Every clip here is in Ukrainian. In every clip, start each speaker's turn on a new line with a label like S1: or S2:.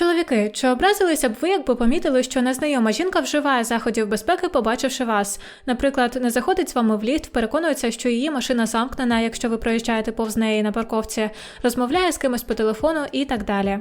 S1: Чоловіки, чи образилися б ви, якби помітили, що незнайома жінка вживає заходів безпеки, побачивши вас? Наприклад, не заходить з вами в ліфт, переконується, що її машина замкнена, якщо ви проїжджаєте повз неї на парковці, розмовляє з кимось по телефону і так далі.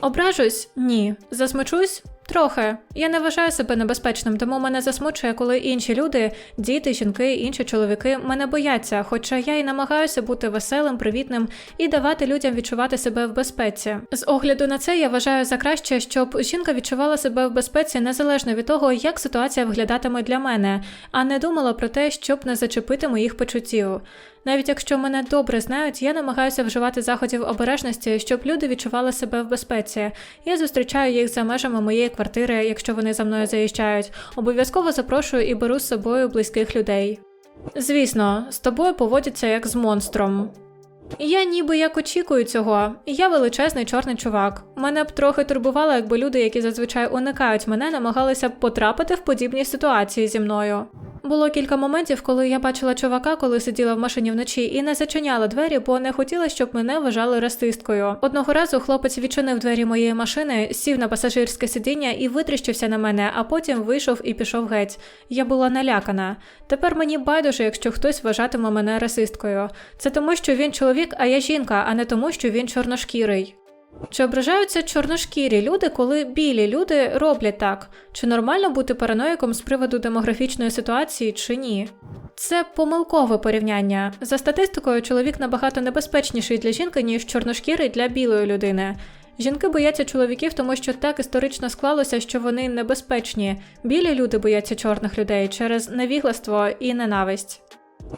S1: Ображусь? Ні. Засмучусь? Трохи. Я не вважаю себе небезпечним, тому мене засмучує, коли інші люди, діти, жінки, інші чоловіки мене бояться, хоча я і намагаюся бути веселим, привітним і давати людям відчувати себе в безпеці. З огляду на це я вважаю за краще, щоб жінка відчувала себе в безпеці незалежно від того, як ситуація виглядатиме для мене, а не думала про те, щоб не зачепити моїх почуттів. Навіть якщо мене добре знають, я намагаюся вживати заходів обережності, щоб люди відчували себе в безпеці. Я зустрічаю їх за межами моєї квартири, якщо вони за мною заїжджають. Обов'язково запрошую і беру з собою близьких людей. Звісно, з тобою поводяться як з монстром. Я ніби як очікую цього. Я величезний чорний чувак. Мене б трохи турбувало, якби люди, які зазвичай уникають мене, намагалися б потрапити в подібні ситуації зі мною. Було кілька моментів, коли я бачила чувака, коли сиділа в машині вночі, і не зачиняла двері, бо не хотіла, щоб мене вважали расисткою. Одного разу хлопець відчинив двері моєї машини, сів на пасажирське сидіння і витріщився на мене, а потім вийшов і пішов геть. Я була налякана. Тепер мені байдуже, якщо хтось вважатиме мене расисткою. Це тому, що він чоловік, а я жінка, а не тому, що він чорношкірий. Чи ображаються чорношкірі люди, коли білі люди роблять так? Чи нормально бути параноїком з приводу демографічної ситуації, чи ні? Це помилкове порівняння. За статистикою, чоловік набагато небезпечніший для жінки, ніж чорношкірий для білої людини. Жінки бояться чоловіків, тому що так історично склалося, що вони небезпечні. Білі люди бояться чорних людей через невігластво і ненависть.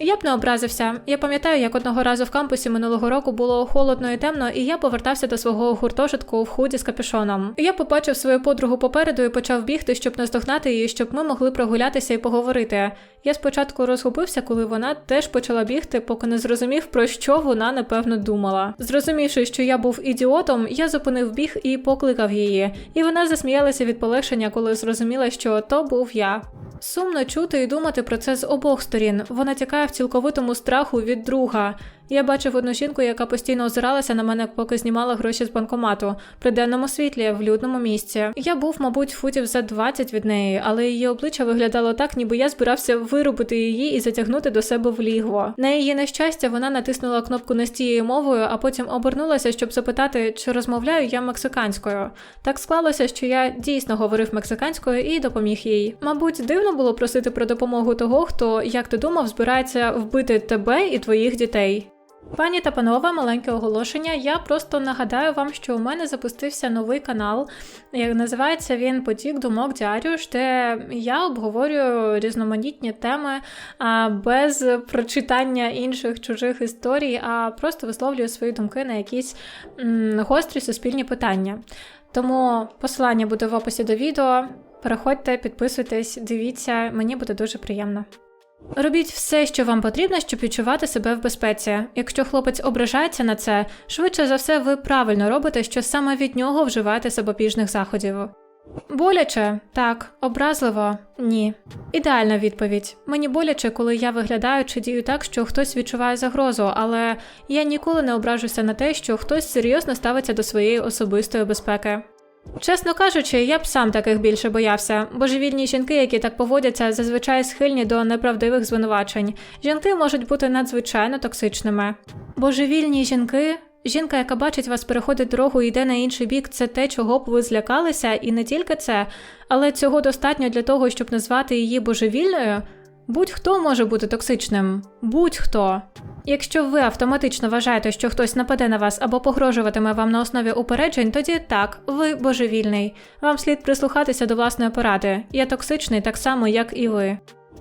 S1: Я б не образився. Я пам'ятаю, як одного разу в кампусі минулого року було холодно і темно, і я повертався до свого гуртожитку в худі з капюшоном. Я побачив свою подругу попереду і почав бігти, щоб наздогнати її, щоб ми могли прогулятися і поговорити. Я спочатку розгубився, коли вона теж почала бігти, поки не зрозумів, про що вона напевно думала. Зрозумівши, що я був ідіотом, я зупинив біг і покликав її. І вона засміялася від полегшення, коли зрозуміла, що то був я. Сумно чути і думати про це з обох сторін. Вона тікає в цілковитому страху від друга. Я бачив одну жінку, яка постійно озиралася на мене, поки знімала гроші з банкомату при денному світлі в людному місці. Я був, мабуть, футів за 20 від неї, але її обличчя виглядало так, ніби я збирався вирубити її і затягнути до себе в лігво. На її нещастя, вона натиснула кнопку не з тією мовою, а потім обернулася, щоб запитати, чи розмовляю я мексиканською. Так склалося, що я дійсно говорив мексиканською і допоміг їй. Мабуть, дивно було просити про допомогу того, хто, як ти думав, збирається вбити тебе і твоїх дітей. Пані та панове, маленьке оголошення. Я просто нагадаю вам, що у мене запустився новий канал. Як називається він Потік думок Діаріуш, де я обговорюю різноманітні теми а, без прочитання інших чужих історій, а просто висловлюю свої думки на якісь гострі суспільні питання. Тому посилання буде в описі до відео. Переходьте, підписуйтесь, дивіться, мені буде дуже приємно. Робіть все, що вам потрібно, щоб відчувати себе в безпеці. Якщо хлопець ображається на це, швидше за все, ви правильно робите, що саме від нього вживаєте запобіжних заходів. Боляче так, образливо ні. Ідеальна відповідь. Мені боляче, коли я виглядаю чи дію так, що хтось відчуває загрозу, але я ніколи не ображуся на те, що хтось серйозно ставиться до своєї особистої безпеки. Чесно кажучи, я б сам таких більше боявся. Божевільні жінки, які так поводяться, зазвичай схильні до неправдивих звинувачень. Жінки можуть бути надзвичайно токсичними. Божевільні жінки. Жінка, яка бачить вас, переходить дорогу і йде на інший бік, це те, чого б ви злякалися, і не тільки це, але цього достатньо для того, щоб назвати її божевільною. Будь-хто може бути токсичним. Будь-хто. Якщо ви автоматично вважаєте, що хтось нападе на вас або погрожуватиме вам на основі упереджень, тоді так, ви божевільний. Вам слід прислухатися до власної поради. Я токсичний так само, як і ви.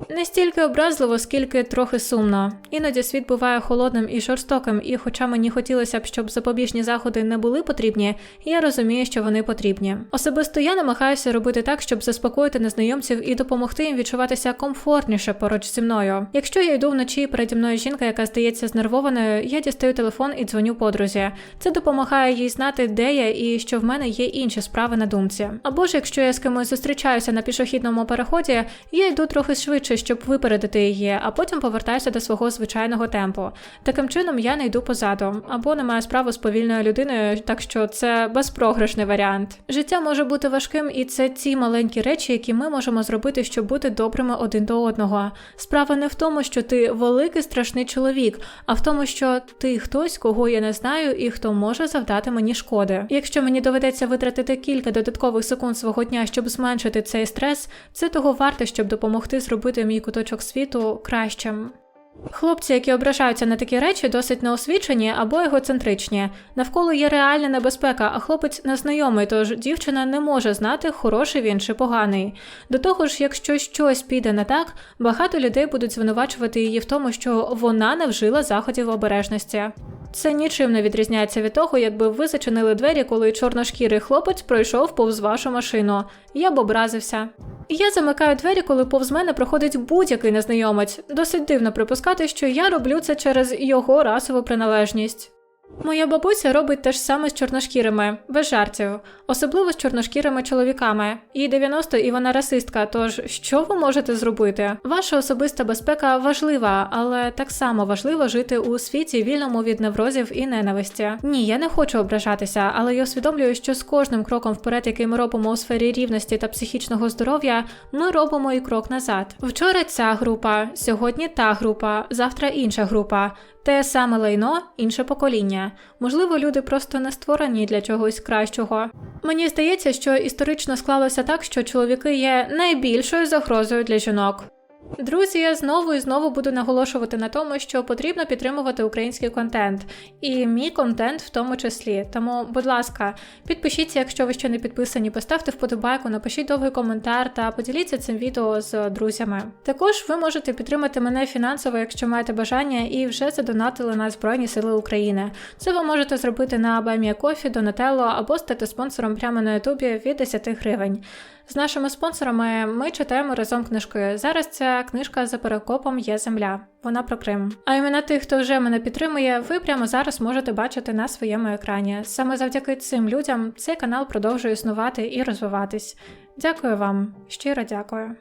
S1: Не стільки образливо, скільки трохи сумно. Іноді світ буває холодним і жорстоким, і хоча мені хотілося б, щоб запобіжні заходи не були потрібні, я розумію, що вони потрібні. Особисто я намагаюся робити так, щоб заспокоїти незнайомців і допомогти їм відчуватися комфортніше поруч зі мною. Якщо я йду вночі переді мною жінка, яка здається знервованою, я дістаю телефон і дзвоню подрузі. Це допомагає їй знати, де я і що в мене є інші справи на думці. Або ж якщо я з кимось зустрічаюся на пішохідному переході, я йду трохи швидше швидше, щоб випередити її, а потім повертаюся до свого звичайного темпу. Таким чином я не йду позаду або не маю справу з повільною людиною, так що це безпрограшний варіант. Життя може бути важким, і це ті маленькі речі, які ми можемо зробити, щоб бути добрими один до одного. Справа не в тому, що ти великий страшний чоловік, а в тому, що ти хтось, кого я не знаю, і хто може завдати мені шкоди. Якщо мені доведеться витратити кілька додаткових секунд свого дня, щоб зменшити цей стрес, це того варте, щоб допомогти зробити мій куточок світу кращим. Хлопці, які ображаються на такі речі, досить неосвічені або егоцентричні. Навколо є реальна небезпека, а хлопець незнайомий, тож дівчина не може знати, хороший він чи поганий. До того ж, якщо щось піде не так, багато людей будуть звинувачувати її в тому, що вона не вжила заходів обережності. Це нічим не відрізняється від того, якби ви зачинили двері, коли чорношкірий хлопець пройшов повз вашу машину. Я б образився. Я замикаю двері, коли повз мене проходить будь-який незнайомець. Досить дивно припускати, що я роблю це через його расову приналежність. Моя бабуся робить те ж саме з чорношкірими, без жартів, особливо з чорношкірими чоловіками. Їй 90 і вона расистка. Тож що ви можете зробити? Ваша особиста безпека важлива, але так само важливо жити у світі вільному від неврозів і ненависті. Ні, я не хочу ображатися, але я усвідомлюю, що з кожним кроком вперед, який ми робимо у сфері рівності та психічного здоров'я, ми робимо і крок назад. Вчора ця група, сьогодні та група, завтра інша група. Те саме лайно, інше покоління. Можливо, люди просто не створені для чогось кращого. Мені здається, що історично склалося так, що чоловіки є найбільшою загрозою для жінок. Друзі, я знову і знову буду наголошувати на тому, що потрібно підтримувати український контент, і мій контент в тому числі. Тому, будь ласка, підпишіться, якщо ви ще не підписані, поставте вподобайку, напишіть довгий коментар та поділіться цим відео з друзями. Також ви можете підтримати мене фінансово, якщо маєте бажання, і вже задонатили на Збройні Сили України. Це ви можете зробити на BuyMeACoffee, Donatello або стати спонсором прямо на Ютубі від 10 гривень. З нашими спонсорами ми читаємо разом книжки. Зараз ця книжка за перекопом є земля. Вона про Крим. А імена тих, хто вже мене підтримує, ви прямо зараз можете бачити на своєму екрані. Саме завдяки цим людям цей канал продовжує існувати і розвиватись. Дякую вам, щиро дякую.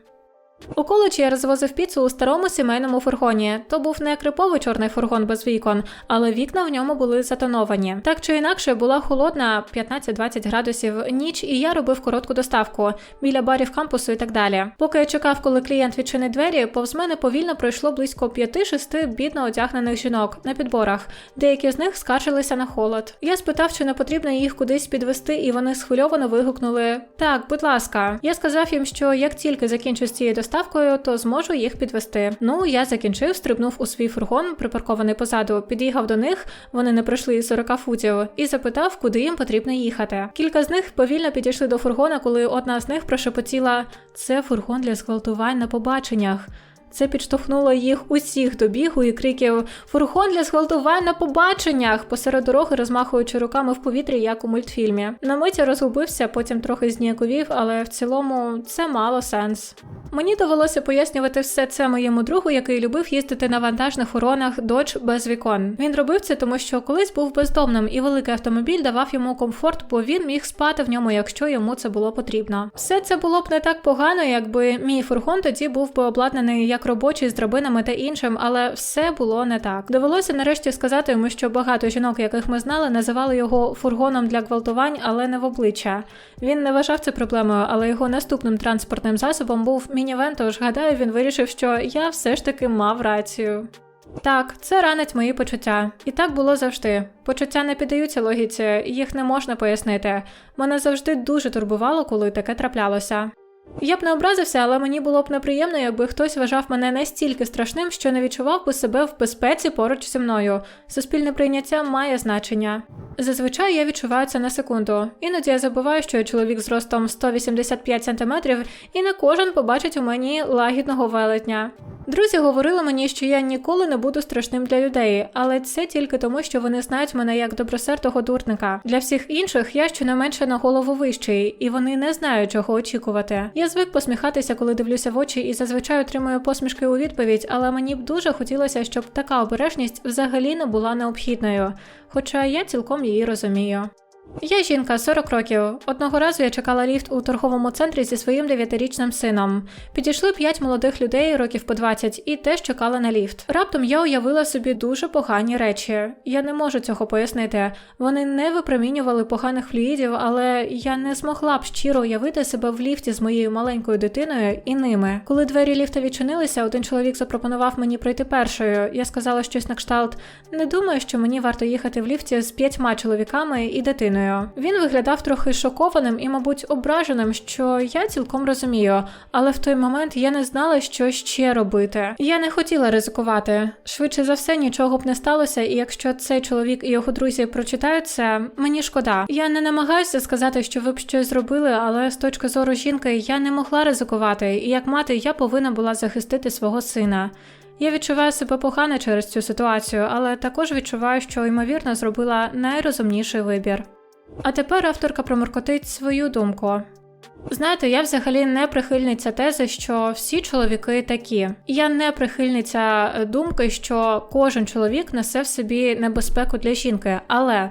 S1: Коледжі я розвозив піцу у старому сімейному фургоні. То був не криповий чорний фургон без вікон, але вікна в ньому були затоновані. Так чи інакше була холодна 15-20 градусів ніч, і я робив коротку доставку біля барів кампусу і так далі. Поки я чекав, коли клієнт відчинить двері, повз мене повільно пройшло близько 5-6 бідно одягнених жінок на підборах. Деякі з них скаржилися на холод. Я спитав, чи не потрібно їх кудись підвести, і вони схвильовано вигукнули: Так, будь ласка. Я сказав їм, що як тільки закінчу з цією то зможу їх підвести. Ну, я закінчив, стрибнув у свій фургон, припаркований позаду, під'їхав до них, вони не пройшли і 40 футів, і запитав, куди їм потрібно їхати. Кілька з них повільно підійшли до фургона, коли одна з них прошепотіла: це фургон для зґвалтувань на побаченнях. Це підштовхнуло їх усіх до бігу і криків Фургон для зґвалтувань на побаченнях посеред дороги, розмахуючи руками в повітрі, як у мультфільмі. На мить я розгубився, потім трохи зніяковів, але в цілому це мало сенс. Мені довелося пояснювати все це моєму другу, який любив їздити на вантажних уронах Dodge без вікон. Він робив це, тому що колись був бездомним, і великий автомобіль давав йому комфорт, бо він міг спати в ньому, якщо йому це було потрібно. Все це було б не так погано, якби мій фургон тоді був би обладнаний як робочий з драбинами та іншим, але все було не так. Довелося нарешті сказати йому, що багато жінок, яких ми знали, називали його фургоном для гвалтувань, але не в обличчя. Він не вважав це проблемою, але його наступним транспортним засобом був мінівен, тож гадаю, він вирішив, що я все ж таки мав рацію. Так, це ранить мої почуття. І так було завжди. Почуття не піддаються логіці, їх не можна пояснити. Мене завжди дуже турбувало, коли таке траплялося. Я б не образився, але мені було б неприємно, якби хтось вважав мене настільки страшним, що не відчував би себе в безпеці поруч зі мною. Суспільне прийняття має значення. Зазвичай я відчуваю це на секунду. Іноді я забуваю, що я чоловік з ростом 185 см, і не кожен побачить у мені лагідного велетня. Друзі говорили мені, що я ніколи не буду страшним для людей, але це тільки тому, що вони знають мене як добросердого дурника. Для всіх інших я щонайменше на голову вищий, і вони не знають, чого очікувати. Я звик посміхатися, коли дивлюся в очі, і зазвичай отримую посмішки у відповідь, але мені б дуже хотілося, щоб така обережність взагалі не була необхідною. Хоча я цілком її розумію. Я жінка 40 років. Одного разу я чекала ліфт у торговому центрі зі своїм дев'ятирічним сином. Підійшли п'ять молодих людей років по 20 і теж чекали на ліфт. Раптом я уявила собі дуже погані речі. Я не можу цього пояснити. Вони не випромінювали поганих флюїдів, але я не змогла б щиро уявити себе в ліфті з моєю маленькою дитиною і ними. Коли двері ліфта відчинилися, один чоловік запропонував мені пройти першою. Я сказала щось на кшталт: не думаю, що мені варто їхати в ліфті з п'ятьма чоловіками і дитиною. Він виглядав трохи шокованим і, мабуть, ображеним, що я цілком розумію, але в той момент я не знала, що ще робити. Я не хотіла ризикувати. Швидше за все, нічого б не сталося, і якщо цей чоловік і його друзі прочитають це, мені шкода. Я не намагаюся сказати, що ви б щось зробили, але з точки зору жінки я не могла ризикувати, і як мати я повинна була захистити свого сина. Я відчуваю себе погано через цю ситуацію, але також відчуваю, що ймовірно зробила найрозумніший вибір. А тепер авторка проморкотить свою думку. Знаєте, я взагалі не прихильниця тези, що всі чоловіки такі. Я не прихильниця думки, що кожен чоловік несе в собі небезпеку для жінки, але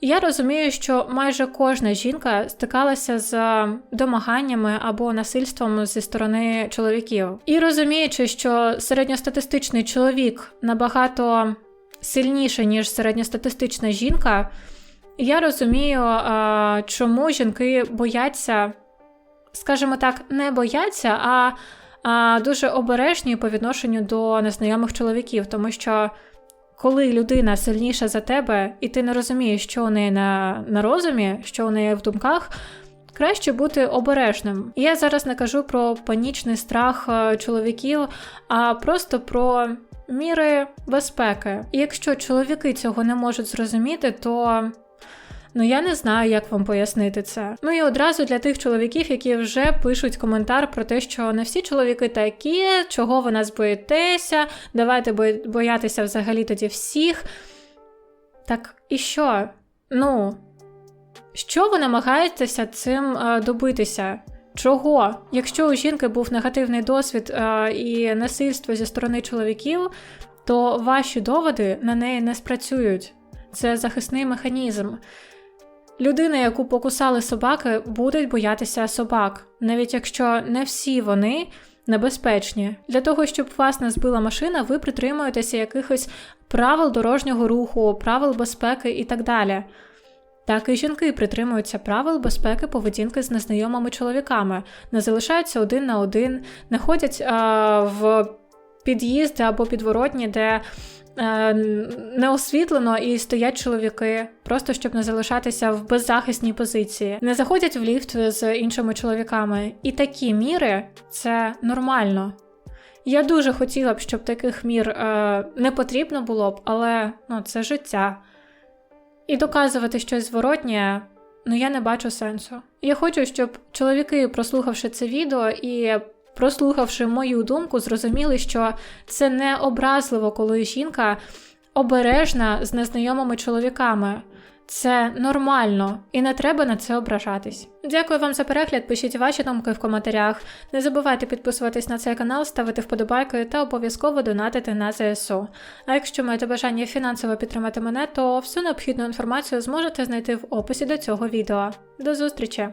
S1: я розумію, що майже кожна жінка стикалася з домаганнями або насильством зі сторони чоловіків. І розуміючи, що середньостатистичний чоловік набагато сильніший, ніж середньостатистична жінка. Я розумію, чому жінки бояться, скажімо так, не бояться, а, дуже обережні по відношенню до незнайомих чоловіків, тому що коли людина сильніша за тебе, і ти не розумієш, що у неї на, на розумі, що у неї в думках. Краще бути обережним. Я зараз не кажу про панічний страх е, чоловіків, а просто про міри безпеки. І якщо чоловіки цього не можуть зрозуміти, то Ну я не знаю, як вам пояснити це. Ну і одразу для тих чоловіків, які вже пишуть коментар про те, що не всі чоловіки такі, чого ви нас боїтеся, давайте боятися взагалі тоді всіх. Так і що? Ну, що ви намагаєтеся цим е, добитися? Чого? Якщо у жінки був негативний досвід е, і насильство зі сторони чоловіків, то ваші доводи на неї не спрацюють. Це захисний механізм. Людина, яку покусали собаки, будуть боятися собак, навіть якщо не всі вони небезпечні. Для того, щоб вас не збила машина, ви притримуєтеся якихось правил дорожнього руху, правил безпеки і так далі. Так і жінки притримуються правил безпеки поведінки з незнайомими чоловіками, не залишаються один на один, не ходять а, в під'їзди або підворотні, де не освітлено і стоять чоловіки, просто щоб не залишатися в беззахисній позиції, не заходять в ліфт з іншими чоловіками. І такі міри це нормально. Я дуже хотіла б, щоб таких мір е, не потрібно було б, але ну, це життя. І доказувати щось зворотнє, ну я не бачу сенсу. Я хочу, щоб чоловіки, прослухавши це відео і прослухавши мою думку, зрозуміли, що це не образливо, коли жінка обережна з незнайомими чоловіками. Це нормально і не треба на це ображатись. Дякую вам за перегляд. Пишіть ваші думки в коментарях. Не забувайте підписуватись на цей канал, ставити вподобайки та обов'язково донатити на ЗСУ. А якщо маєте бажання фінансово підтримати мене, то всю необхідну інформацію зможете знайти в описі до цього відео. До зустрічі!